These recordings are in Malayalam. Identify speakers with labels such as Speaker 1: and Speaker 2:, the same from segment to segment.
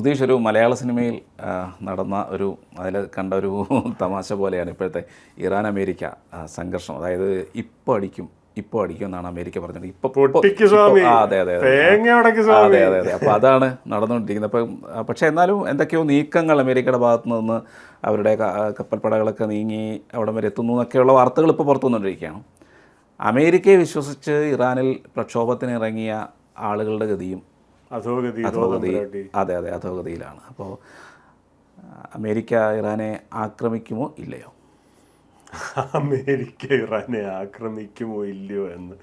Speaker 1: സുധീഷ് ഒരു മലയാള സിനിമയിൽ നടന്ന ഒരു അതിൽ കണ്ട ഒരു തമാശ പോലെയാണ് ഇപ്പോഴത്തെ ഇറാൻ അമേരിക്ക സംഘർഷം. അതായത് ഇപ്പോൾ അടിക്കും ഇപ്പോൾ അടിക്കും എന്നാണ് അമേരിക്ക പറഞ്ഞത്.
Speaker 2: ഇപ്പോൾ.
Speaker 1: അതെ അതെ അതെ. അതെ അതെ അതെ. അപ്പോൾ അതാണ് നടന്നുകൊണ്ടിരിക്കുന്നത്. അപ്പം പക്ഷേ എന്നാലും എന്തൊക്കെയോ നീക്കങ്ങൾ അമേരിക്കയുടെ ഭാഗത്തു നിന്ന് അവരുടെ കപ്പൽപ്പടകളൊക്കെ നീങ്ങി അവിടം വരെ എത്തുന്നു എന്നൊക്കെയുള്ള വാർത്തകൾ ഇപ്പോൾ പുറത്തു വന്നുകൊണ്ടിരിക്കുകയാണ്. അമേരിക്കയെ വിശ്വസിച്ച് ഇറാനിൽ പ്രക്ഷോഭത്തിന് ഇറങ്ങിയ ആളുകളുടെ ഗതിയും
Speaker 2: അധോഗതി
Speaker 1: അതെ അതെ അധോഗതിയിലാണ്. അപ്പോൾ അമേരിക്ക ഇറാനെ ആക്രമിക്കുമോ ഇല്ലയോ?
Speaker 2: അമേരിക്ക ഇറാനെ ആക്രമിക്കുമോ ഇല്ലയോ എന്ന്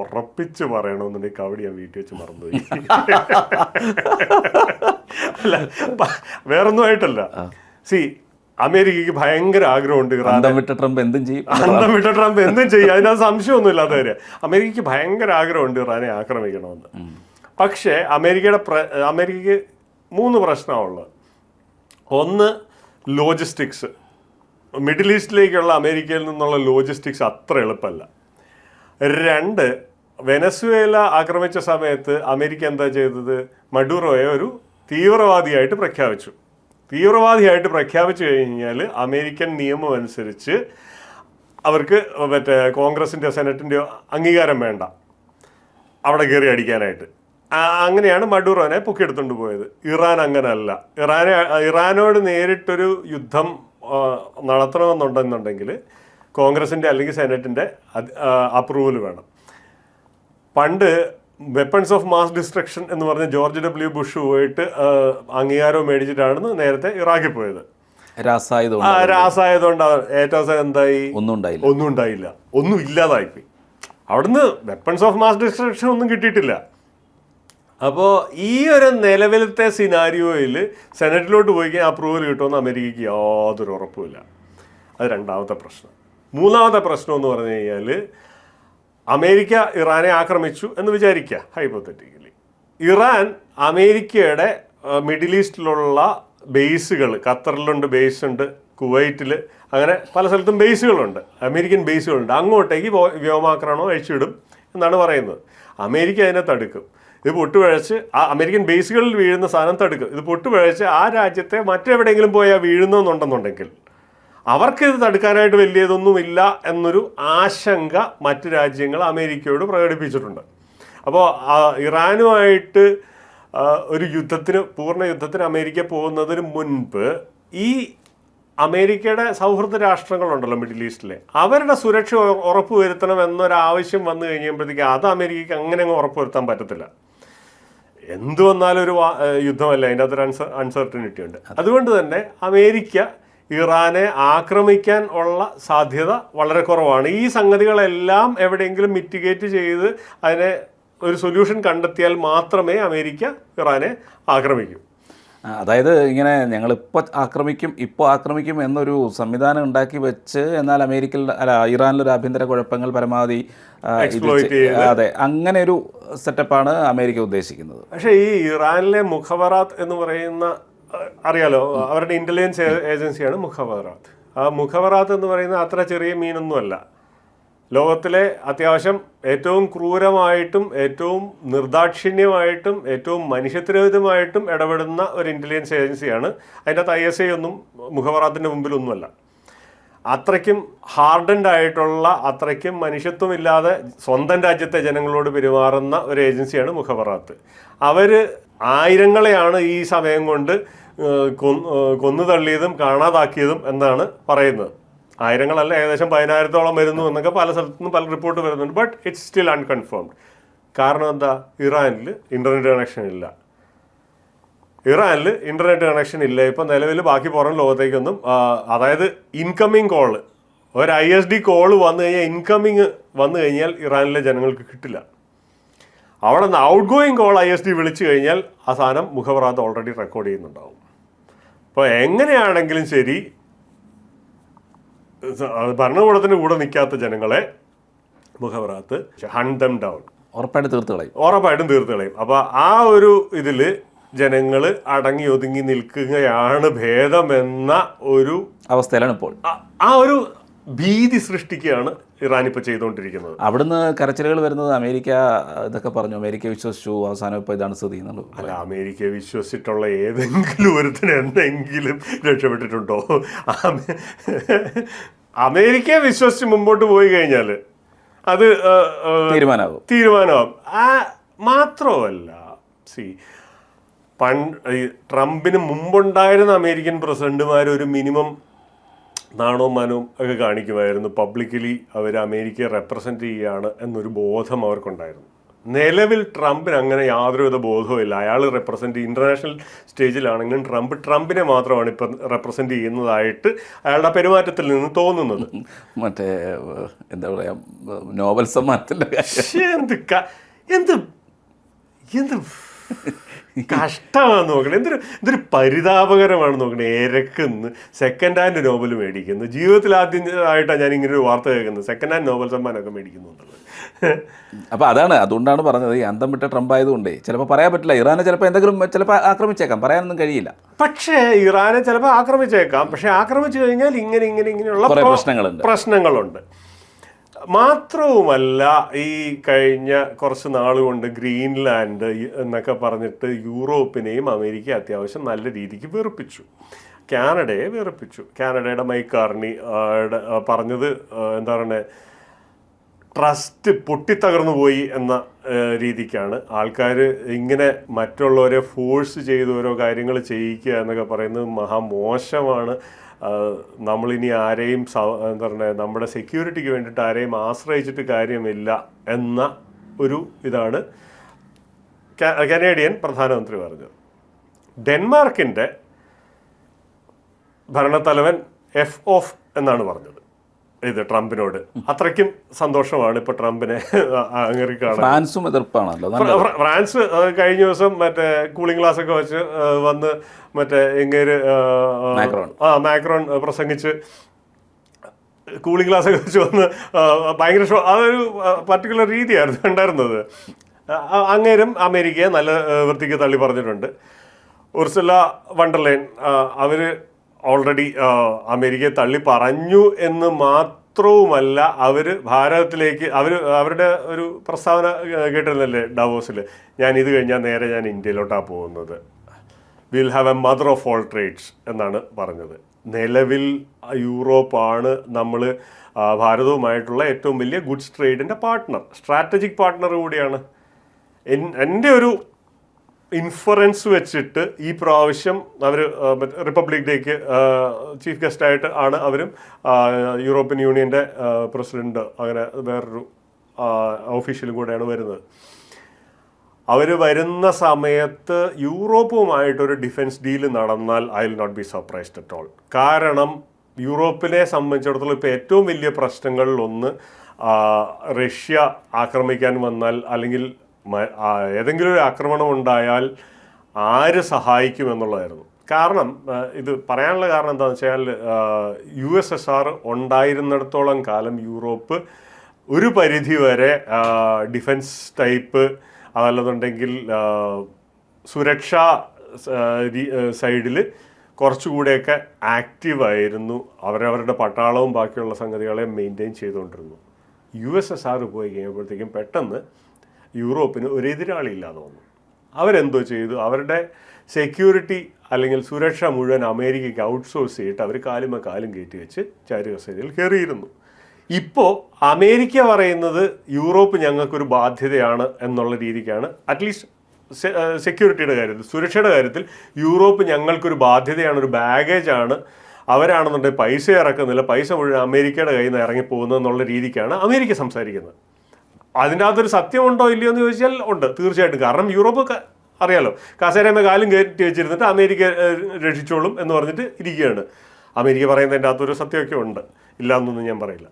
Speaker 2: ഉറപ്പിച്ച് പറയണമെന്നുണ്ടെങ്കിൽ കവടി ഞാൻ വീട്ടിൽ വെച്ച് മറന്നുപോയി. അല്ല വേറൊന്നും ആയിട്ടല്ല. സി അമേരിക്കക്ക് ഭയങ്കര ആഗ്രഹമുണ്ട് ഇറാൻ
Speaker 1: അന്തം വിട്ട ട്രംപ് എന്തും ചെയ്യും?
Speaker 2: അന്തം വിട്ട ട്രംപ് എന്തും ചെയ്യും. അതിനകത്ത് സംശയമൊന്നും ഇല്ലാത്ത കാര്യം. അമേരിക്കക്ക് ഭയങ്കര ആഗ്രഹമുണ്ട് ഇറാനെ ആക്രമിക്കണമെന്ന്. പക്ഷേ അമേരിക്കയുടെ പ്ര- അമേരിക്കയ്ക്ക് മൂന്ന് പ്രശ്നമുള്ളത് ഒന്ന് ലോജിസ്റ്റിക്സ് മിഡിൽ ഈസ്റ്റിലേക്കുള്ള അമേരിക്കയിൽ നിന്നുള്ള ലോജിസ്റ്റിക്സ് അത്ര എളുപ്പമല്ല. രണ്ട് വെനസ്വേല ആക്രമിച്ച സമയത്ത് അമേരിക്ക എന്താ ചെയ്തത്? മഡൂറോയെ ഒരു തീവ്രവാദിയായിട്ട് പ്രഖ്യാപിച്ചു. തീവ്രവാദിയായിട്ട് പ്രഖ്യാപിച്ചു കഴിഞ്ഞാൽ അമേരിക്കൻ നിയമം അനുസരിച്ച് അവർക്ക് മറ്റേ കോൺഗ്രസിന്റെയോ സെനറ്റിന്റെയോ അംഗീകാരം വേണ്ട. അവിടെ കയറി അടിക്കാനായിട്ട്. അങ്ങനെയാണ് മഡൂറോനെ പൊക്കിയെടുത്തുകൊണ്ട് പോയത്. ഇറാൻ അങ്ങനല്ല. ഇറാനെ ഇറാനോട് നേരിട്ടൊരു യുദ്ധം നടത്തണമെന്നുണ്ടെന്നുണ്ടെങ്കിൽ കോൺഗ്രസിന്റെ അല്ലെങ്കിൽ സെനറ്റിന്റെ അപ്രൂവൽ വേണം. പണ്ട് വെപ്പൺസ് ഓഫ് മാസ് ഡിസ്ട്രക്ഷൻ എന്ന് പറഞ്ഞ ജോർജ് ഡബ്ല്യു ബുഷ് പോയിട്ട് അംഗീകാരവും അംഗീകാരം മേടിച്ചിട്ടാണ് നേരത്തെ ഇറാഖിൽ പോയത്. രാസായതുകൊണ്ട്. ഏറ്റവും അവസാനം എന്തായി?
Speaker 1: ഒന്നും ഉണ്ടായില്ല.
Speaker 2: ഒന്നും ഉണ്ടായില്ല. ഒന്നും ഇല്ലാതായിപ്പോയി. അവിടുന്ന് വെപ്പൺസ് ഓഫ് മാസ് ഡിസ്ട്രക്ഷൻ ഒന്നും കിട്ടിയിട്ടില്ല. അപ്പോൾ ഈ ഒരു നിലവിലത്തെ സിനാരിയോയിൽ സെനറ്റിലോട്ട് പോയി കഴിഞ്ഞാൽ അപ്രൂവൽ കിട്ടുമെന്ന് അമേരിക്കയ്ക്ക് യാതൊരു ഉറപ്പുമില്ല. അത് രണ്ടാമത്തെ പ്രശ്നം. മൂന്നാമത്തെ പ്രശ്നം എന്ന് പറഞ്ഞു കഴിഞ്ഞാൽ അമേരിക്ക ഇറാനെ ആക്രമിച്ചു എന്ന് വിചാരിക്കുക ഹൈപ്പോത്തറ്റിക്കലി ഇറാൻ അമേരിക്കയുടെ മിഡിൽ ഈസ്റ്റിലുള്ള ബേസുകൾ ഖത്തറിലുണ്ട് ബേസ് ഉണ്ട് കുവൈറ്റിൽ അങ്ങനെ പല സ്ഥലത്തും ബേസുകളുണ്ട്. അമേരിക്കൻ ബേസുകളുണ്ട്. അങ്ങോട്ടേക്ക് വ്യോമാക്രമണം അഴിച്ചിടും എന്നാണ് പറയുന്നത്. അമേരിക്ക അതിനെ തടുക്കും. ഇത് പൊട്ടുപിഴച്ച് ആ അമേരിക്കൻ ബേസുകളിൽ വീഴുന്ന സാധനം തടുക്കും. ഇത് പൊട്ടുപിഴച്ച് ആ രാജ്യത്തെ മറ്റെവിടെയെങ്കിലും പോയാൽ വീഴുന്നെന്നുണ്ടെന്നുണ്ടെങ്കിൽ അവർക്ക് ഇത് തടുക്കാനായിട്ട് വലിയതൊന്നുമില്ല എന്നൊരു ആശങ്ക മറ്റ് രാജ്യങ്ങൾ അമേരിക്കയോട് പ്രകടിപ്പിച്ചിട്ടുണ്ട്. അപ്പോൾ ഇറാനുമായിട്ട് ഒരു യുദ്ധത്തിന് പൂർണ യുദ്ധത്തിന് അമേരിക്ക പോകുന്നതിന് മുൻപ് ഈ അമേരിക്കയുടെ സൗഹൃദ രാഷ്ട്രങ്ങളുണ്ടല്ലോ മിഡിൽ ഈസ്റ്റിലെ. അവരുടെ സുരക്ഷ ഉറ- ഉറപ്പുവരുത്തണം എന്നൊരാവശ്യം വന്നു കഴിഞ്ഞപ്പോഴത്തേക്ക് അത് അമേരിക്കയ്ക്ക് അങ്ങനെ അങ്ങ് ഉറപ്പുവരുത്താൻ പറ്റത്തില്ല. എന്ത് വന്നാലും ഒരു യുദ്ധമല്ല. അതിന്റെ അകത്തൊരു അൺസ അൺസർട്ടനിറ്റി ഉണ്ട്. അതുകൊണ്ട് തന്നെ അമേരിക്ക ഇറാനെ ആക്രമിക്കാൻ ഉള്ള സാധ്യത വളരെ കുറവാണ്. ഈ സംഗതികളെല്ലാം എവിടെയെങ്കിലും മിറ്റിഗേറ്റ് ചെയ്ത് അതിനെ ഒരു സൊല്യൂഷൻ കണ്ടെത്തിയാൽ മാത്രമേ അമേരിക്ക ഇറാനെ ആക്രമിക്കൂ.
Speaker 1: അതായത് ഇങ്ങനെ ഞങ്ങളിപ്പോൾ ആക്രമിക്കും ഇപ്പോൾ ആക്രമിക്കും എന്നൊരു സംവിധാനം ഉണ്ടാക്കി വെച്ച് എന്നാൽ അമേരിക്കയിൽ അല്ല ഇറാനിലൊരു ആഭ്യന്തര കുഴപ്പങ്ങൾ പരമാവധി അതെ അങ്ങനെ ഒരു സെറ്റപ്പാണ് അമേരിക്ക ഉദ്ദേശിക്കുന്നത്.
Speaker 2: പക്ഷേ ഈ ഇറാനിലെ മുഖബറാത്ത് എന്ന് പറയുന്ന അറിയാലോ അവരുടെ ഇന്റലിജൻസ് ഏജൻസിയാണ് മുഖബറാത്ത് ആ മുഖബറാത്ത് എന്ന് പറയുന്ന അത്ര ചെറിയ മീനൊന്നുമല്ല. ലോകത്തിലെ അത്യാവശ്യം ഏറ്റവും ക്രൂരമായിട്ടും ഏറ്റവും നിർദാക്ഷിണ്യമായിട്ടും ഏറ്റവും മനുഷ്യത്വരഹിതമായിട്ടും ഇടപെടുന്ന ഒരു ഇന്റലിജൻസ് ഏജൻസിയാണ് അതിന്റെ അകത്ത് ഐ എസ് ഐ ഒന്നും മുഖപറാത്തിന്റെ മുമ്പിലൊന്നുമല്ല. അത്രയ്ക്കും ഹാർഡൻഡ് ആയിട്ടുള്ള അത്രയ്ക്കും മനുഷ്യത്വമില്ലാതെ സ്വന്തം രാജ്യത്തെ ജനങ്ങളോട് പെരുമാറുന്ന ഒരു ഏജൻസിയാണ് മുഖബറാത്ത് അവർ ആയിരങ്ങളെയാണ് ഈ സമയം കൊണ്ട് കൊന്നു തള്ളിയതും കാണാതാക്കിയതും എന്നാണ് പറയുന്നത്. ആയിരങ്ങളല്ല ഏകദേശം പതിനായിരത്തോളം വരുന്നു എന്നൊക്കെ പല സ്ഥലത്തുനിന്നും പല റിപ്പോർട്ട് വരുന്നുണ്ട്. ബട്ട് ഇറ്റ്സ് സ്റ്റിൽ അൺകൺഫേംഡ് കാരണം എന്താ? ഇറാനിൽ ഇന്റർനെറ്റ് കണക്ഷൻ ഇല്ല. ഇറാനിൽ ഇന്റർനെറ്റ് കണക്ഷൻ ഇല്ല. ഇപ്പം നിലവിൽ ബാക്കി പുറം ലോകത്തേക്കൊന്നും അതായത് ഇൻകമ്മിങ് കോൾ ഒരു ഐ എസ് ഡി കോൾ വന്നു കഴിഞ്ഞാൽ ഇൻകമ്മിങ് വന്നു കഴിഞ്ഞാൽ ഇറാനിലെ ജനങ്ങൾക്ക് കിട്ടില്ല. അവിടെ നിന്ന് outgoing call I S D വിളിച്ചു കഴിഞ്ഞാൽ ആ സാധനം മുഖപ്രാന്ത് ഓൾറെഡി റെക്കോർഡ് ചെയ്യുന്നുണ്ടാവും. അപ്പോൾ എങ്ങനെയാണെങ്കിലും ശരി ഭരണകൂടത്തിന് കൂടെ നിൽക്കാത്ത ജനങ്ങളെ മുഖവറാത്ത് ഹണ്ട് ദം ഡൗൺ
Speaker 1: ഉറപ്പായിട്ടും തീർത്ത് കളയും.
Speaker 2: ഉറപ്പായിട്ടും തീർത്ത് കളയും. അപ്പൊ ആ ഒരു ഇതിൽ ജനങ്ങൾ അടങ്ങി ഒതുങ്ങി നിൽക്കുകയാണ് ഭേദമെന്ന ഒരു
Speaker 1: അവസ്ഥയിലാണ് ഇപ്പോൾ.
Speaker 2: ആ ഒരു ഭീതി സൃഷ്ടിക്കുകയാണ് ഇറാൻ ഇപ്പോൾ ചെയ്തുകൊണ്ടിരിക്കുന്നത്.
Speaker 1: അവിടുന്ന് കരച്ചിലുകൾ വരുന്നത് അമേരിക്ക ഇതൊക്കെ പറഞ്ഞു. അമേരിക്ക വിശ്വസിച്ചു അവസാനം ഇപ്പോൾ ഇതാണ് സ്ഥിതി എന്നുള്ളത്.
Speaker 2: അല്ല അമേരിക്ക വിശ്വസിച്ചിട്ടുള്ള ഏതെങ്കിലും ഒരുത്തിന് എന്തെങ്കിലും രക്ഷപ്പെട്ടിട്ടുണ്ടോ? അമേരിക്ക വിശ്വസിച്ച് മുമ്പോട്ട് പോയി കഴിഞ്ഞാൽ അത്
Speaker 1: തീരുമാനമാകും.
Speaker 2: തീരുമാനമാകും. ആ മാത്രമല്ല സി പണ്ട് ട്രംപിന് മുമ്പുണ്ടായിരുന്ന അമേരിക്കൻ പ്രസിഡന്റുമാർ ഒരു മിനിമം നാണവും മാനവും ഒക്കെ കാണിക്കുമായിരുന്നു. പബ്ലിക്കലി അവർ അമേരിക്കയെ റെപ്രസെന്റ് ചെയ്യുകയാണ് എന്നൊരു ബോധം അവർക്കുണ്ടായിരുന്നു. നിലവിൽ ട്രംപിന് അങ്ങനെ യാതൊരുവിധ ബോധവും ഇല്ല. അയാൾ റെപ്രസെന്റ് ഇന്റർനാഷണൽ സ്റ്റേജിലാണെങ്കിലും ട്രംപ് ട്രംപിനെ മാത്രമാണ് ഇപ്പം റെപ്രസെന്റ് ചെയ്യുന്നതായിട്ട് അയാളുടെ പെരുമാറ്റത്തിൽ നിന്ന് തോന്നുന്നത്.
Speaker 1: മറ്റേ എന്താ പറയുക നോബൽ
Speaker 2: സമ്മാനത്തിന്റെ എന്ത് എന്ത് കഷ്ടമാണ് നോക്കണേ. എന്തൊരു എന്തൊരു പരിതാപകരമാണ് നോക്കണേ. ഏരക്കുന്ന്. സെക്കൻഡ് ഹാൻഡ് നോബൽ മേടിക്കുന്നു. ജീവിതത്തിൽ ആദ്യമായിട്ടാണ് ഞാൻ ഇങ്ങനെ ഒരു വാർത്ത കേൾക്കുന്നത്. സെക്കൻഡ് ഹാൻഡ് നോബൽ സമ്മാനമൊക്കെ മേടിക്കുന്നു എന്നുള്ളത്.
Speaker 1: അപ്പോൾ അതാണ് അതുകൊണ്ടാണ് പറഞ്ഞത് ഈ അന്തം വിട്ട ട്രംപ് ആയതുകൊണ്ടേ. ചിലപ്പോൾ പറയാൻ പറ്റില്ല. ഇറാനെ ചിലപ്പോൾ എന്തെങ്കിലും ചിലപ്പോൾ ആക്രമിച്ചേക്കാം. പറയാനൊന്നും കഴിയില്ല.
Speaker 2: പക്ഷേ ഇറാനെ ചിലപ്പോൾ ആക്രമിച്ചേക്കാം. പക്ഷേ ആക്രമിച്ചു കഴിഞ്ഞാൽ ഇങ്ങനെ ഇങ്ങനെ ഇങ്ങനെയുള്ള
Speaker 1: പ്രശ്നങ്ങളുണ്ട്.
Speaker 2: പ്രശ്നങ്ങളുണ്ട്. മാത്രവുമല്ല ഈ കഴിഞ്ഞ കുറച്ച് നാൾ കൊണ്ട് ഗ്രീൻലാൻഡ് എന്നൊക്കെ പറഞ്ഞിട്ട് യൂറോപ്പിനെയും അമേരിക്ക അത്യാവശ്യം നല്ല രീതിക്ക് വെറുപ്പിച്ചു. കാനഡയെ വെറുപ്പിച്ചു. കാനഡയുടെ മൈക്കാർണി പറഞ്ഞത് എന്താ പറയുക ട്രസ്റ്റ് പൊട്ടിത്തകർന്നു പോയി എന്ന രീതിക്കാണ്. ആൾക്കാർ ഇങ്ങനെ മറ്റുള്ളവരെ ഫോഴ്സ് ചെയ്ത് ഓരോ കാര്യങ്ങൾ ചെയ്യിക്കുക എന്നൊക്കെ പറയുന്നത് മഹാമോശമാണ്. നമ്മളിനി ആരെയും എന്താ പറയുക നമ്മുടെ സെക്യൂരിറ്റിക്ക് വേണ്ടിയിട്ട് ആരെയും ആശ്രയിച്ചിട്ട് കാര്യമില്ല എന്ന ഒരു ഇതാണ് കനേഡിയൻ പ്രധാനമന്ത്രി പറഞ്ഞത്. ഡെൻമാർക്കിന്റെ ഭരണത്തലവൻ എഫ് ഓഫ് എന്നാണ് പറഞ്ഞത്. ഇത് ട്രംപിനോട്. അത്രയ്ക്കും സന്തോഷമാണ് ഇപ്പൊ ട്രംപിനെ
Speaker 1: ഫ്രാൻസും എതിർപ്പാണല്ലോ.
Speaker 2: ഫ്രാൻസ് കഴിഞ്ഞ ദിവസം മറ്റേ കൂളിംഗ് ഗ്ലാസ് ഒക്കെ വെച്ച് വന്ന് മറ്റേ എങ്ങേര് ആ,
Speaker 1: മാക്രോൺ.
Speaker 2: പ്രസംഗിച്ച് കൂളിംഗ് ഗ്ലാസ് ഒക്കെ വെച്ച് വന്ന് ഭയങ്കര ഷോ അതൊരു പർട്ടിക്കുലർ രീതിയായിരുന്നു ഉണ്ടായിരുന്നത്. അങ്ങേരും അമേരിക്കയെ നല്ല വൃത്തിക്ക് തള്ളി പറഞ്ഞിട്ടുണ്ട്. ഉർസുല വണ്ടർലൈൻ അവർ ഓൾറെഡി അമേരിക്കയെ തള്ളി പറഞ്ഞു എന്ന് മാത്രവുമല്ല അവർ ഭാരതത്തിലേക്ക് അവർ അവരുടെ ഒരു പ്രസ്താവന കേട്ടിരുന്നല്ലേ ഡാവോസിൽ ഞാൻ ഇത് കഴിഞ്ഞാൽ നേരെ ഞാൻ ഇന്ത്യയിലോട്ടാണ് പോകുന്നത്. Will have a mother of all trades എന്നാണ് പറഞ്ഞത്. നിലവിൽ യൂറോപ്പാണ് നമ്മൾ ഭാരതവുമായിട്ടുള്ള ഏറ്റവും വലിയ ഗുഡ്സ് ട്രേഡിന്റെ പാർട്ട്ണർ സ്ട്രാറ്റജിക് പാർട്ട്ണർ കൂടിയാണ്. എൻ- എന്റെ ഒരു ഇൻഫറൻസ് വെച്ചിട്ട് ഈ പ്രാവശ്യം അവർ റിപ്പബ്ലിക് ഡേക്ക് ചീഫ് ഗസ്റ്റായിട്ട് ആണ് അവരും യൂറോപ്യൻ യൂണിയന്റെ പ്രസിഡന്റ് അങ്ങനെ വേറൊരു ഓഫീഷ്യലും കൂടെയാണ് വരുന്നത്. അവർ വരുന്ന സമയത്ത് യൂറോപ്പുമായിട്ടൊരു ഡിഫൻസ് ഡീൽ നടന്നാൽ I will not be surprised at all കാരണം യൂറോപ്പിനെ സംബന്ധിച്ചിടത്തോളം ഇപ്പോൾ ഏറ്റവും വലിയ പ്രശ്നങ്ങളിലൊന്ന് റഷ്യ ആക്രമിക്കാൻ വന്നാൽ അല്ലെങ്കിൽ ഏതെങ്കിലും ഒരു ആക്രമണം ഉണ്ടായാൽ ആര് സഹായിക്കും എന്നുള്ളതായിരുന്നു. കാരണം ഇത് പറയാനുള്ള കാരണം എന്താണെന്ന് വെച്ചാൽ യു എസ് എസ് ആർ ഉണ്ടായിരുന്നിടത്തോളം കാലം യൂറോപ്പ് ഒരു പരിധി വരെ ഡിഫൻസ് ടൈപ്പ് അതല്ലെന്നുണ്ടെങ്കിൽ സുരക്ഷാ സൈഡിൽ കുറച്ചുകൂടെയൊക്കെ ആക്റ്റീവായിരുന്നു അവരവരുടെ പട്ടാളവും ബാക്കിയുള്ള സംഗതികളെ മെയിന്റെയിൻ ചെയ്തുകൊണ്ടിരുന്നു. യു എസ് എസ് ആർ പോയി കഴിയുമ്പോഴത്തേക്കും പെട്ടെന്ന് യൂറോപ്പിന് ഒരു എതിരാളി ഇല്ലാതെ വന്നു. അവരെന്തോ ചെയ്തു? അവരുടെ സെക്യൂരിറ്റി അല്ലെങ്കിൽ സുരക്ഷ മുഴുവൻ അമേരിക്കയ്ക്ക് ഔട്ട്സോഴ്സ് ചെയ്തിട്ട് അവർ കാലുമ കാലും കയറ്റി വെച്ച് ചാരുകസേനയിൽ കയറിയിരുന്നു. ഇപ്പോൾ അമേരിക്ക പറയുന്നത് യൂറോപ്പ് ഞങ്ങൾക്കൊരു ബാധ്യതയാണ് എന്നുള്ള രീതിക്കാണ്. അറ്റ്ലീസ്റ്റ് സെക്യൂരിറ്റിയുടെ കാര്യത്തിൽ സുരക്ഷയുടെ കാര്യത്തിൽ യൂറോപ്പ് ഞങ്ങൾക്കൊരു ബാധ്യതയാണ് ഒരു ബാഗേജ് ആണ്. അവരാണെന്നുണ്ടെങ്കിൽ പൈസ ഇറക്കുന്നില്ല. പൈസ മുഴുവൻ അമേരിക്കയുടെ കയ്യിൽ നിന്ന് ഇറങ്ങിപ്പോകുന്നത് എന്നുള്ള രീതിക്കാണ് അമേരിക്ക സംസാരിക്കുന്നത്. അതിന്റെ അകത്തൊരു സത്യമുണ്ടോ ഇല്ലയോ എന്ന് ചോദിച്ചാൽ ഉണ്ട് തീർച്ചയായിട്ടും. കാരണം യൂറോപ്പ് അറിയാലോ കസേരമേ കാലും കയറ്റി വെച്ചിരുന്നിട്ട് അമേരിക്ക രക്ഷിച്ചോളും എന്ന് പറഞ്ഞിട്ട് ഇരിക്കുകയാണ്. അമേരിക്ക പറയുന്നതിന്റെ അകത്തൊരു സത്യമൊക്കെ ഉണ്ട്. ഇല്ല എന്നൊന്നും ഞാൻ പറയില്ല.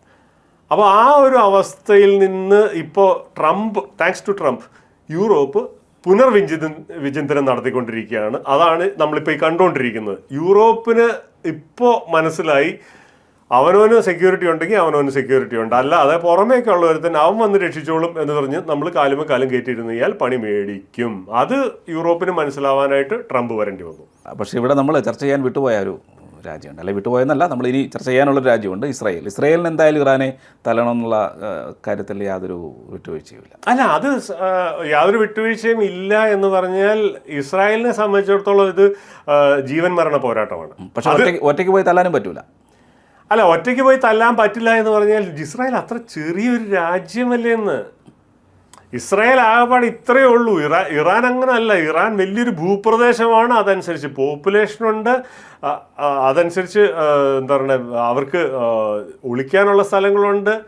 Speaker 2: അപ്പോൾ ആ ഒരു അവസ്ഥയിൽ നിന്ന് ഇപ്പോൾ Trump thanks to Trump Europe പുനർവിചിത വിചിന്തനം നടത്തിക്കൊണ്ടിരിക്കുകയാണ്. അതാണ് നമ്മളിപ്പോൾ ഈ കണ്ടുകൊണ്ടിരിക്കുന്നത് യൂറോപ്പിന് ഇപ്പോൾ മനസ്സിലായി അവനവന് സെക്യൂരിറ്റി ഉണ്ടെങ്കിൽ അവനവന് സെക്യൂരിറ്റി ഉണ്ട്. അല്ലാതെ പുറമേക്ക് ഒരുത്തൻ അവൻ വന്ന് രക്ഷിച്ചോളും എന്ന് പറഞ്ഞ് നമ്മൾ കാലുമ കാലം കയറ്റിയിരുന്ന് ഇയാൾ പണി മേടിക്കും. അത് യൂറോപ്പിന് മനസ്സിലാവാനായിട്ട് ട്രംപ് വരേണ്ടി വന്നു.
Speaker 1: പക്ഷേ ഇവിടെ നമ്മൾ ചർച്ച ചെയ്യാൻ വിട്ടുപോയ ഒരു രാജ്യമുണ്ട്. അല്ലെ വിട്ടുപോയെന്നല്ല നമ്മൾ ഇനി ചർച്ച ചെയ്യാനുള്ളൊരു രാജ്യമുണ്ട് ഇസ്രായേൽ. ഇസ്രായേലിന് എന്തായാലും ഇറാനെ തലണം എന്നുള്ള കാര്യത്തിൽ യാതൊരു വിട്ടുവീഴ്ചയുമില്ല.
Speaker 2: അല്ല അത് യാതൊരു വിട്ടുവീഴ്ചയും ഇല്ല എന്ന് പറഞ്ഞാൽ ഇസ്രായേലിനെ സംബന്ധിച്ചിടത്തോളം ഇത് ജീവൻ മരണ പോരാട്ടമാണ്.
Speaker 1: പക്ഷെ ഒറ്റയ്ക്ക് ഒറ്റയ്ക്ക് പോയി തല്ലാനും പറ്റൂല.
Speaker 2: അല്ല ഒറ്റയ്ക്ക് പോയി തല്ലാൻ പറ്റില്ല എന്ന് പറഞ്ഞാൽ ഇസ്രായേൽ അത്ര ചെറിയൊരു രാജ്യമല്ലേ എന്ന്. ഇസ്രായേൽ ആകപ്പാട് ഇത്രയേ ഉള്ളൂ. ഇറാ ഇറാൻ അങ്ങനെ അല്ല ഇറാൻ വലിയൊരു ഭൂപ്രദേശമാണ്. അതനുസരിച്ച് ആ, അതനുസരിച്ച് എന്താ പറയുക അവർക്ക് ഒളിക്കാനുള്ള സ്ഥലങ്ങളുണ്ട്.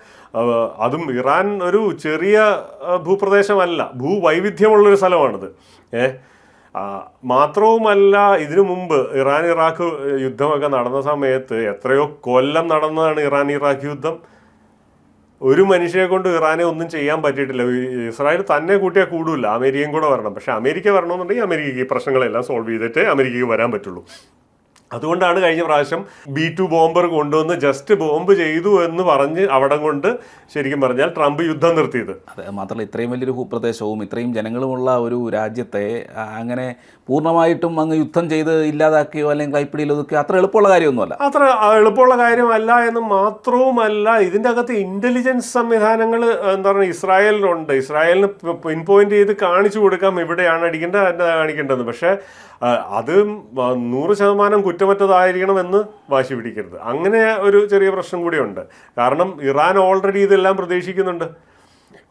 Speaker 2: അതും ഇറാൻ ഒരു ചെറിയ ഭൂപ്രദേശമല്ല. ഭൂവൈവിധ്യമുള്ളൊരു സ്ഥലമാണിത്. ഏ? ആ, മാത്രവുമല്ല ഇതിനു മുമ്പ് ഇറാൻ ഇറാഖ് യുദ്ധമൊക്കെ നടന്ന സമയത്ത് എത്രയോ കൊല്ലം നടന്നതാണ് ഇറാൻ ഇറാഖ് യുദ്ധം. ഒരു മനുഷ്യനെ കൊണ്ട് ഇറാനെ ഒന്നും ചെയ്യാൻ പറ്റിയിട്ടില്ല. ഇസ്രായേൽ തന്നെ കൂട്ടിയാൽ കൂടില്ല അമേരിക്കയും കൂടെ വരണം. പക്ഷെ അമേരിക്ക വരണമെന്നുണ്ടെങ്കിൽ അമേരിക്കയ്ക്ക് ഈ പ്രശ്നങ്ങളെല്ലാം സോൾവ് ചെയ്തിട്ട് അമേരിക്കയ്ക്ക് വരാൻ പറ്റുള്ളൂ. അതുകൊണ്ടാണ് കഴിഞ്ഞ പ്രാവശ്യം ബി ടു ബോംബർ കൊണ്ടുവന്ന് ജസ്റ്റ് ബോംബ് ചെയ്തു എന്ന് പറഞ്ഞ് അവിടെ കൊണ്ട് ശരിക്കും പറഞ്ഞാൽ ട്രംപ് യുദ്ധം നിർത്തിയത്.
Speaker 1: അതെ മാത്രമല്ല ഇത്രയും വലിയൊരു ഭൂപ്രദേശവും ഇത്രയും ജനങ്ങളുമുള്ള ഒരു രാജ്യത്തെ അങ്ങനെ പൂർണമായിട്ടും അങ്ങ് യുദ്ധം ചെയ്ത് ഇല്ലാതാക്കിയോ അല്ലെങ്കിൽ കൈപ്പിടിയിൽ ഒതുക്കിയോ അത്ര എളുപ്പമുള്ള കാര്യമൊന്നുമല്ല.
Speaker 2: അത്ര എളുപ്പമുള്ള കാര്യമല്ല എന്ന് മാത്രവുമല്ല ഇതിന്റെ അകത്ത് ഇന്റലിജൻസ് സംവിധാനങ്ങൾ എന്താ പറയുക ഇസ്രായേലിനുണ്ട് ഇസ്രായേലിന് പിൻ പോയിന്റ് ചെയ്ത് കാണിച്ചു കൊടുക്കാം ഇവിടെയാണ് അടിക്കേണ്ടത് കാണിക്കേണ്ടത് പക്ഷേ അത് നൂറ് ശതമാനം കുറ്റമറ്റതായിരിക്കണമെന്ന് വാശി പിടിക്കരുത്. അങ്ങനെ ഒരു ചെറിയ പ്രശ്നം കൂടിയുണ്ട്. കാരണം ഇറാൻ ഓൾറെഡി ഇതെല്ലാം പ്രതീക്ഷിക്കുന്നുണ്ട്.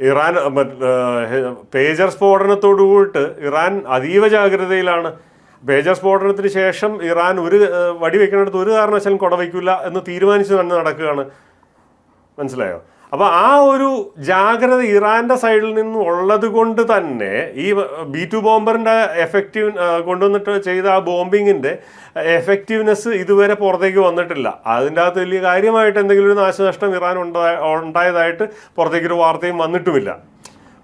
Speaker 2: ഇറാൻ പേജർ സ്ഫോടനത്തോടുകൂടിട്ട് ഇറാൻ അതീവ ജാഗ്രതയിലാണ്. പേജർ സ്ഫോടനത്തിന് ശേഷം ഇറാൻ ഒരു വടി വെടിവെക്കുന്നിടത്ത് ഒരു കാരണവശാലും കുടവയ്ക്കില്ല എന്ന് തീരുമാനിച്ചു തന്നെ നടക്കുകയാണ്. മനസ്സിലായോ? അപ്പൊ ആ ഒരു ജാഗ്രത ഇറാന്റെ സൈഡിൽ നിന്ന് ഉള്ളത് കൊണ്ട് തന്നെ ഈ ബി ടു ബോംബറിന്റെ എഫക്റ്റീവ് കൊണ്ടുവന്നിട്ട് ചെയ്ത ആ ബോംബിങ്ങിന്റെ എഫക്റ്റീവ്നെസ് ഇതുവരെ പുറത്തേക്ക് വന്നിട്ടില്ല. അതിന്റെ അകത്ത് വലിയ കാര്യമായിട്ട് എന്തെങ്കിലും ഒരു നാശനഷ്ടം ഇറാൻ ഉണ്ടായ ഉണ്ടായതായിട്ട് പുറത്തേക്കൊരു വാർത്തയും വന്നിട്ടുമില്ല.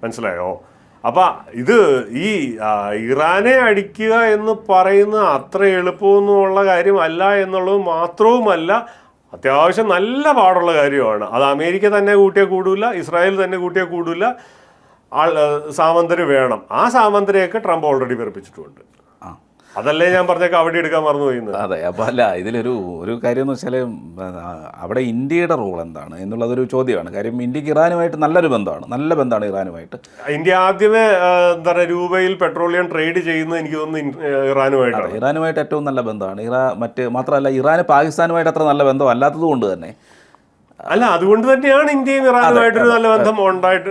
Speaker 2: മനസ്സിലായോ? അപ്പൊ ഇത് ഈ ഇറാനെ അടിക്കുക എന്ന് പറയുന്ന അത്ര എളുപ്പമൊന്നുമുള്ള കാര്യമല്ല എന്നുള്ളത് മാത്രവുമല്ല അത്യാവശ്യം നല്ല പാടുള്ള കാര്യമാണ്. അത് അമേരിക്ക തന്നെ കൂട്ടിയാൽ കൂടില്ല ഇസ്രായേൽ തന്നെ കൂട്ടിയാൽ കൂടില്ല ആൾ സാമന്തര് വേണം. ആ സാമന്തരയൊക്കെ ട്രംപ് ഓൾറെഡി വെറുപ്പിച്ചിട്ടുമുണ്ട്
Speaker 1: ആ.
Speaker 2: അതല്ലേ ഞാൻ പറഞ്ഞേക്ക അവിടെ എടുക്കാൻ മറന്നു പോയിന്ന്
Speaker 1: അതെ അപ്പോൾ അല്ല ഇതിലൊരു ഒരു കാര്യം എന്ന് വെച്ചാൽ അവിടെ ഇന്ത്യയുടെ റോൾ എന്താണ് എന്നുള്ളതൊരു ചോദ്യമാണ്. കാര്യം ഇന്ത്യയ്ക്ക് ഇറാനുമായിട്ട് നല്ലൊരു ബന്ധമാണ്. നല്ല ബന്ധമാണ് ഇറാനുമായിട്ട്.
Speaker 2: ഇന്ത്യ ആദ്യമേ എന്താ പറയുക രൂപയിൽ പെട്രോളിയം ട്രേഡ് ചെയ്യുന്നത് എനിക്ക് തോന്നുന്നു ഇറാനുമായിട്ട് ഇറാനുമായിട്ടാണ്.
Speaker 1: ഇറാനുമായിട്ട് ഏറ്റവും നല്ല ബന്ധമാണ്. ഇറാ മറ്റ് മാത്രമല്ല ഇറാന് പാകിസ്ഥാനുമായിട്ട് അത്ര നല്ല ബന്ധം അല്ലാത്തത് കൊണ്ട് തന്നെ
Speaker 2: അല്ല അതുകൊണ്ട് തന്നെയാണ് ഇന്ത്യയും ഇറാനുമായിട്ടൊരു നല്ല ബന്ധം ഉണ്ടായിട്ട്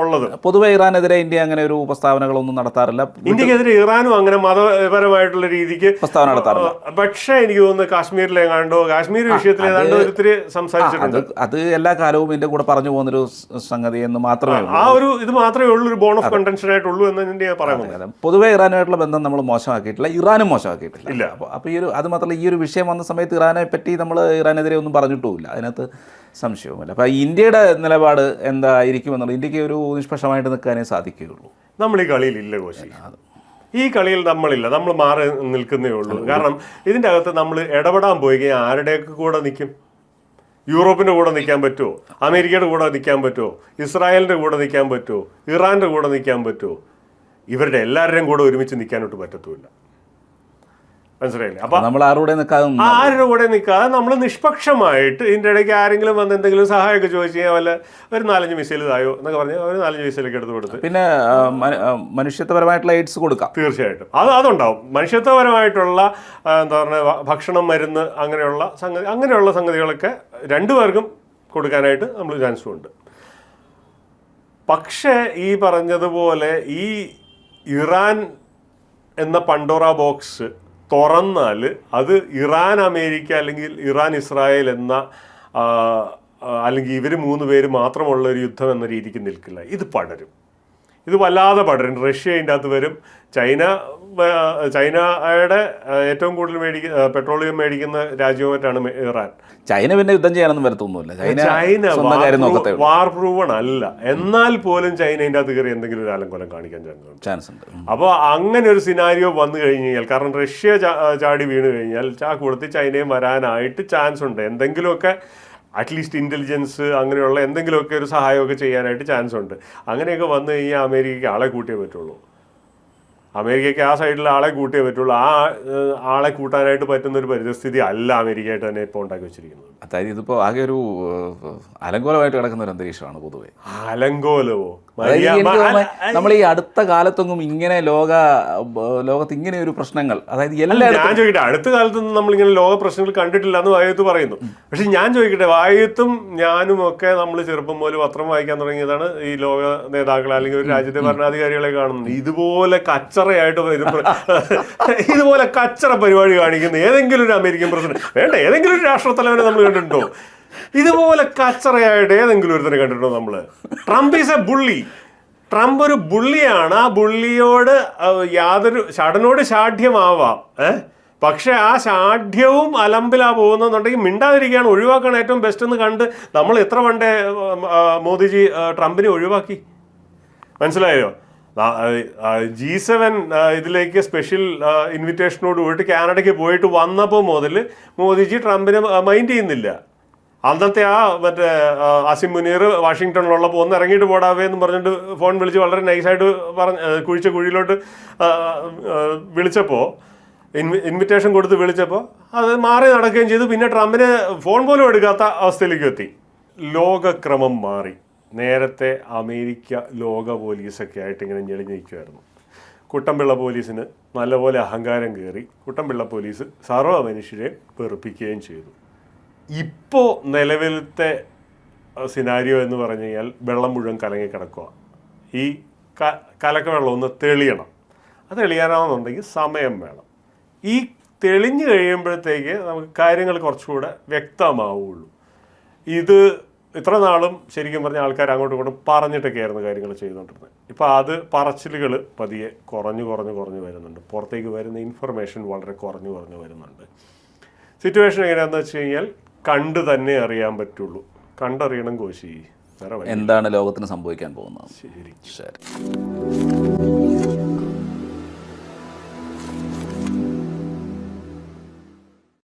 Speaker 2: ഉള്ളത്.
Speaker 1: പൊതുവെ ഇറാനെതിരെ ഇന്ത്യ അങ്ങനെ ഒരു പ്രസ്താവനകളൊന്നും നടത്താറില്ല.
Speaker 2: ഇന്ത്യക്കെതിരെ ഇറാനും അങ്ങനെ മതപരമായിട്ടുള്ള രീതിക്ക്
Speaker 1: പ്രസ്താവന നടത്താറില്ല.
Speaker 2: പക്ഷേ എനിക്ക് തോന്നുന്നു കാശ്മീരിലെ കണ്ടോ കാശ്മീർ വിഷയത്തിൽ ഏതാണ്ട് ഒരിത്തിരി സംസാരിച്ചിട്ടുണ്ട്.
Speaker 1: അത് എല്ലാ കാലവും ഇതിന്റെ കൂടെ പറഞ്ഞു പോകുന്നൊരു സംഗതി എന്ന് മാത്രമേ ഉള്ളൂ.
Speaker 2: ആ ഒരു ഇത് മാത്രമേ ഉള്ളൂ ഒരു ബോൺ ഓഫ് കണ്ടൻഷൻ ആയിട്ടുള്ളൂ എന്ന് ഞാൻ പറയാൻ.
Speaker 1: പൊതുവെ ഇറാനുമായിട്ടുള്ള ബന്ധം നമ്മൾ മോശമാക്കിയിട്ടില്ല ഇറാനും മോശമാക്കിയിട്ടില്ല.
Speaker 2: ഇല്ല.
Speaker 1: അപ്പോൾ ഈ ഒരു അത് മാത്രമല്ല ഈ ഒരു വിഷയം വന്ന സമയത്ത് ഇറാനെ പറ്റി നമ്മൾ ഇറാനെതിരെ ഒന്നും പറഞ്ഞിട്ടുമില്ല. അതിനകത്ത് സംശയവുമില്ല. അപ്പോൾ ഇന്ത്യയുടെ നിലപാട് എന്തായിരിക്കും എന്നുള്ളത് ഇന്ത്യയ്ക്ക് ഒരു നിഷ്പക്ഷമായിട്ട് നിൽക്കാനേ സാധിക്കുകയുള്ളൂ.
Speaker 2: നമ്മൾ ഈ കളിയിൽ ഇല്ല കോശി ഈ കളിയിൽ നമ്മളില്ല. നമ്മൾ മാറി നിൽക്കുന്നേ ഉള്ളൂ. കാരണം ഇതിന്റെ അകത്ത് നമ്മൾ ഇടപെടാൻ പോയി കഴിഞ്ഞാൽ ആരുടെയൊക്കെ കൂടെ നിൽക്കും? യൂറോപ്പിന്റെ കൂടെ നിൽക്കാൻ പറ്റുമോ? അമേരിക്കയുടെ കൂടെ നിൽക്കാൻ പറ്റുമോ? ഇസ്രായേലിന്റെ കൂടെ നിൽക്കാൻ പറ്റുമോ? ഇറാന്റെ കൂടെ നിൽക്കാൻ പറ്റുമോ? ഇവരുടെ എല്ലാവരുടെയും കൂടെ ഒരുമിച്ച് നിൽക്കാനോട്ട് പറ്റത്തുമില്ല. മനസ്സിലായില്ലേ? അപ്പൊ
Speaker 1: നമ്മൾ ആരുടെ നിൽക്കാതെ
Speaker 2: ആരുടെ കൂടെ നിൽക്കാതെ നമ്മൾ നിഷ്പക്ഷമായിട്ട് ഇതിന്റെ ഇടയ്ക്ക് ആരെങ്കിലും വന്ന് എന്തെങ്കിലും സഹായമൊക്കെ ചോദിച്ചു കഴിഞ്ഞാൽ വല്ല ഒരു നാലഞ്ച് മിസൈൽ തായോ എന്നൊക്കെ പറഞ്ഞാൽ ഒരു നാലഞ്ച് മിസൈലൊക്കെ എടുത്ത് കൊടുത്ത്.
Speaker 1: പിന്നെ മനുഷ്യത്വപരമായിട്ടുള്ള എയ്ഡ്സ് കൊടുക്കാം.
Speaker 2: തീർച്ചയായിട്ടും. അത് അതുണ്ടാവും. മനുഷ്യത്വപരമായിട്ടുള്ള എന്താ പറയുക ഭക്ഷണം മരുന്ന് അങ്ങനെയുള്ള സംഗതി അങ്ങനെയുള്ള സംഗതികളൊക്കെ രണ്ടുപേർക്കും കൊടുക്കാനായിട്ട് നമ്മൾ ചാൻസും ഉണ്ട് പക്ഷേ ഈ പറഞ്ഞതുപോലെ ഈ ഇറാൻ എന്ന പണ്ടോറ ബോക്സ് തുറന്നാൽ അത് ഇറാൻ അമേരിക്ക അല്ലെങ്കിൽ ഇറാൻ ഇസ്രായേൽ എന്ന അല്ലെങ്കിൽ ഇവർ മൂന്ന് പേര് മാത്രമുള്ള ഒരു യുദ്ധം എന്ന രീതിക്ക് നിൽക്കില്ല. ഇത് പടരും. ഇത് വല്ലാതെ പടരും. റഷ്യ അതിന്റെ അകത്ത് വരും. ചൈന ചൈനയുടെ ഏറ്റവും കൂടുതൽ മേടിക്കുന്ന പെട്രോളിയം മേടിക്കുന്ന രാജ്യവുമായിട്ടാണ് ഇറാൻ.
Speaker 1: ചൈന പിന്നെ യുദ്ധം ചെയ്യാനൊന്നും വരത്തൊന്നുമില്ല. ചൈന
Speaker 2: വാർ പ്രൂവൺ അല്ല. എന്നാൽ പോലും ചൈന അതിന്റെ അകത്ത് കയറി എന്തെങ്കിലും ഒരു ആലങ്കൊലം കാണിക്കാൻ ചാൻസ് ഉണ്ട്. അപ്പോൾ അങ്ങനെ ഒരു സിനാരിയോ വന്നു കഴിഞ്ഞു കഴിഞ്ഞാൽ കാരണം റഷ്യ ചാടി വീണ് കഴിഞ്ഞാൽ ചാ കൊടുത്ത് ചൈനയും വരാനായിട്ട് ചാൻസ് ഉണ്ട്. എന്തെങ്കിലുമൊക്കെ അറ്റ്ലീസ്റ്റ് ഇന്റലിജൻസ് അങ്ങനെയുള്ള എന്തെങ്കിലുമൊക്കെ ഒരു സഹായമൊക്കെ ചെയ്യാനായിട്ട് ചാൻസ് ഉണ്ട്. അങ്ങനെയൊക്കെ വന്നു കഴിഞ്ഞാൽ അമേരിക്കയ്ക്ക് ആളെ കൂട്ടിയേ പറ്റുള്ളൂ. അമേരിക്കയ്ക്ക് ആ സൈഡിൽ ആളെ കൂട്ടിയേ പറ്റുള്ളൂ. ആ ആളെ കൂട്ടാനായിട്ട് പറ്റുന്ന ഒരു പരിതസ്ഥിതി അല്ല അമേരിക്കയായിട്ട് തന്നെ ഇപ്പോൾ ഉണ്ടാക്കി വെച്ചിരിക്കുന്നത്.
Speaker 1: അതായത് ഇതിപ്പോൾ ആകെ ഒരു അലങ്കോലമായിട്ട് കിടക്കുന്ന ഒരു അന്തരീക്ഷമാണ് പൊതുവേ.
Speaker 2: അലങ്കോലവോ
Speaker 1: നമ്മൾ ഈ അടുത്ത കാലത്തൊന്നും ഇങ്ങനെ ലോക ലോകത്ത് ഇങ്ങനെ ഒരു പ്രശ്നങ്ങൾ അതായത് എല്ലായിടത്തും
Speaker 2: ഞാൻ ചോദിക്കട്ടെ അടുത്ത കാലത്തൊന്നും നമ്മൾ ഇങ്ങനെ ലോക പ്രശ്നങ്ങൾ കണ്ടിട്ടില്ല എന്ന് വായത്ത് പറയുന്നു. പക്ഷെ ഞാൻ ചോദിക്കട്ടെ വായത്തും ഞാനും ഒക്കെ നമ്മൾ ചെറുപ്പം പോലെ പത്രം വായിക്കാൻ തുടങ്ങിയതാണ് ഈ ലോക നേതാക്കളെ അല്ലെങ്കിൽ ഒരു രാജ്യത്തെ ഭരണാധികാരികളെ കാണുന്നത്. ഇതുപോലെ കച്ചറയായിട്ട് ഇതുപോലെ കച്ചറ പരിപാടി കാണിക്കുന്ന. ഏതെങ്കിലും ഒരു അമേരിക്കൻ പ്രസിഡന്റ്. വേണ്ട ഏതെങ്കിലും ഒരു രാഷ്ട്രത്തലവനെ നമ്മൾ കണ്ടിട്ടുണ്ടോ? ഇതുപോലെ കച്ചറയായിട്ട് ഏതെങ്കിലും ഒരുത്തനെ കണ്ടിട്ടുണ്ടോ നമ്മൾ? Trump is a bully Trump ഒരു ബുള്ളിയാണ് ആ ബുള്ളിയോട് യാതൊരു ഷടനോട് ഷാഠ്യമാവാം ഏഹ് പക്ഷെ ആ ഷാഠ്യവും അലമ്പിലാ പോകുന്നുണ്ടെങ്കിൽ മിണ്ടാതിരിക്കുകയാണ്. ഒഴിവാക്കാൻ ഏറ്റവും ബെസ്റ്റ് എന്ന് കണ്ട് നമ്മൾ എത്ര പണ്ടേ മോദിജി ട്രംപിനെ ഒഴിവാക്കി? മനസ്സിലായോ? ജി സെവൻ ഇതിലേക്ക് സ്പെഷ്യൽ ഇൻവിറ്റേഷനോട് പോയിട്ട് കാനഡയ്ക്ക് പോയിട്ട് വന്നപ്പോൾ മുതൽ മോദിജി ട്രംപിനെ മൈൻഡ് ചെയ്യുന്നില്ല. അന്നത്തെ ആ മറ്റേ അസിം മുനീർ വാഷിങ്ടണിലുള്ളപ്പോൾ ഒന്ന് ഇറങ്ങിയിട്ട് പോടാവേ എന്ന് പറഞ്ഞിട്ട് ഫോൺ വിളിച്ച് വളരെ നൈസായിട്ട് പറഞ്ഞ് കുഴിച്ച കുഴിയിലോട്ട് വിളിച്ചപ്പോൾ ഇൻവി ഇൻവിറ്റേഷൻ കൊടുത്ത് വിളിച്ചപ്പോൾ അത് മാറി നടക്കുകയും ചെയ്തു. പിന്നെ ട്രംപിന് ഫോൺ പോലും എടുക്കാത്ത അവസ്ഥയിലേക്ക് എത്തി. ലോകക്രമം മാറി. നേരത്തെ അമേരിക്ക ലോക പോലീസൊക്കെ ആയിട്ട് ഇങ്ങനെ ഞെളിഞ്ഞ് നിൽക്കുമായിരുന്നു കുട്ടമ്പിള്ള പോലീസിന് നല്ലപോലെ അഹങ്കാരം കയറി കുട്ടമ്പിള്ള പോലീസ് സർവ മനുഷ്യരെ വെറുപ്പിക്കുകയും ചെയ്തു. ഇപ്പോൾ നിലവിലത്തെ സിനാരിയോ എന്ന് പറഞ്ഞു കഴിഞ്ഞാൽ വെള്ളം മുഴുവൻ കലങ്ങി കിടക്കുക ഈ ക കലക്ക വെള്ളം ഒന്ന് തെളിയണം. അത് തെളിയാനാണെന്നുണ്ടെങ്കിൽ സമയം വേണം. ഈ തെളിഞ്ഞു കഴിയുമ്പോഴത്തേക്ക് നമുക്ക് കാര്യങ്ങൾ കുറച്ചുകൂടെ വ്യക്തമാവുള്ളൂ. ഇത് ഇത്ര നാളും ശരിക്കും പറഞ്ഞ ആൾക്കാർ അങ്ങോട്ടും ഇങ്ങോട്ടും പറഞ്ഞിട്ടൊക്കെയായിരുന്നു കാര്യങ്ങൾ ചെയ്തുകൊണ്ടിരുന്നത്. ഇപ്പോൾ അത് പറച്ചിലുകൾ പതിയെ കുറഞ്ഞു കുറഞ്ഞു കുറഞ്ഞു വരുന്നുണ്ട്. പുറത്തേക്ക് വരുന്ന ഇൻഫർമേഷൻ വളരെ കുറഞ്ഞു കുറഞ്ഞു വരുന്നുണ്ട്. സിറ്റുവേഷൻ എങ്ങനെയാണെന്ന് വെച്ച് കഴിഞ്ഞാൽ കണ്ട് തന്നെ അറിയാൻ പറ്റുള്ളൂ. കണ്ടറിയണം കോശി.
Speaker 1: എന്താണ് ലോകത്തിന് സംഭവിക്കാൻ പോകുന്നത്?
Speaker 2: ശരി.
Speaker 1: ശരി.